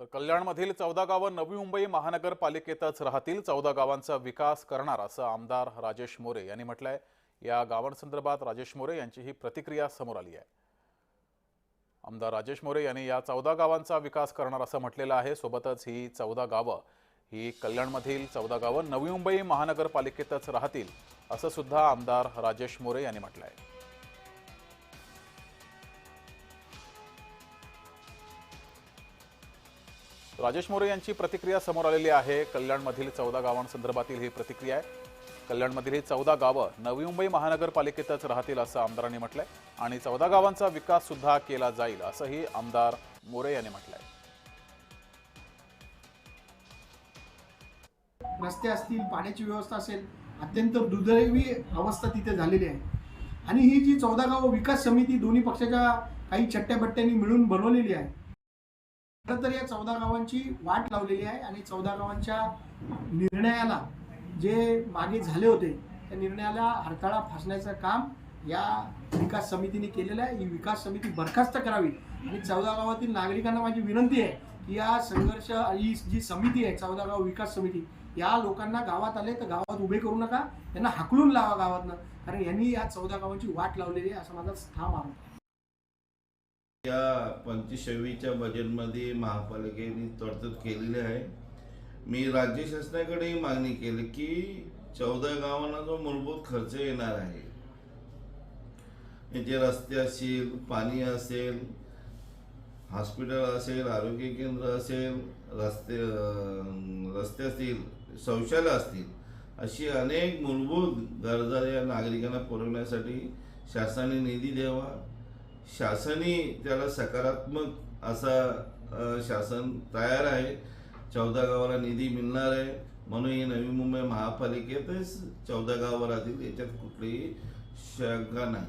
तर कल्याणमधील चौदा गावं नवी मुंबई महानगरपालिकेतच राहतील. चौदा गावांचा विकास करणार असं आमदार राजेश मोरे यांनी म्हटलंय. या गावांसंदर्भात राजेश मोरे यांची ही प्रतिक्रिया समोर आली आहे. आमदार राजेश मोरे यांनी या चौदा गावांचा विकास करणार असं म्हटलेलं आहे. सोबतच ही चौदा गावं ही कल्याणमधील चौदा गावं नवी मुंबई महानगरपालिकेतच राहतील असं सुद्धा आमदार राजेश मोरे यांनी म्हटलं आहे राजेश मोरे यांची प्रतिक्रिया समोर आलेली आहे. कल्याणमधील चौदा गावांसंदर्भातील ही प्रतिक्रिया आहे. कल्याणमधील ही चौदा गावं नवी मुंबई महानगरपालिकेतच राहतील असं आमदारांनी म्हटलंय आणि चौदा गावांचा विकास सुद्धा केला जाईल असंही आमदार मोरे यांनी म्हटलंय. रस्ते असतील पाण्याची व्यवस्था असेल अत्यंत दुर्दैवी अवस्था तिथे झालेली आहे. आणि ही जी चौदा गाव विकास समिती दोन्ही पक्षाच्या काही चट्ट्याबट्ट्यांनी मिळून बनवलेली आहे खरं तर या चौदा गावांची वाट लावलेली आहे आणि चौदा गावांच्या निर्णयाला जे मागे झाले होते त्या निर्णयाला हरताळा फासण्याचं काम या विकास समितीने केलेलं आहे. ही विकास समिती बरखास्त करावी. आणि चौदा गावातील नागरिकांना माझी विनंती आहे की या संघर्ष ही जी समिती आहे चौदा गाव विकास समिती या लोकांना गावात आले तर गावात उभे करू नका. त्यांना हाकलून लावा गावातनं. कारण यांनी या चौदा गावांची वाट लावलेली आहे असं माझा ठाम आरोप आहे. या पंचवीसशेवीच्या बजेटमध्ये महापालिकेने तरतूद केलेली आहे. मी राज्य शासनाकडेही मागणी केली की चौदा गावांना जो मूलभूत खर्च येणार आहे जे रस्ते असतील पाणी असेल हॉस्पिटल असेल आरोग्य केंद्र असेल रस्ते रस्ते असतील शौचालय असतील अशी अनेक मूलभूत गरजा या नागरिकांना पुरवण्यासाठी शासनाने निधी द्यावा. शासनही त्याला सकारात्मक असा शासन तयार आहे चौदा गावाला निधी मिळणार आहे म्हणून ही नवी मुंबई महापालिकेतच चौदा गावं राहतील याच्यात कुठलीही शंका नाही.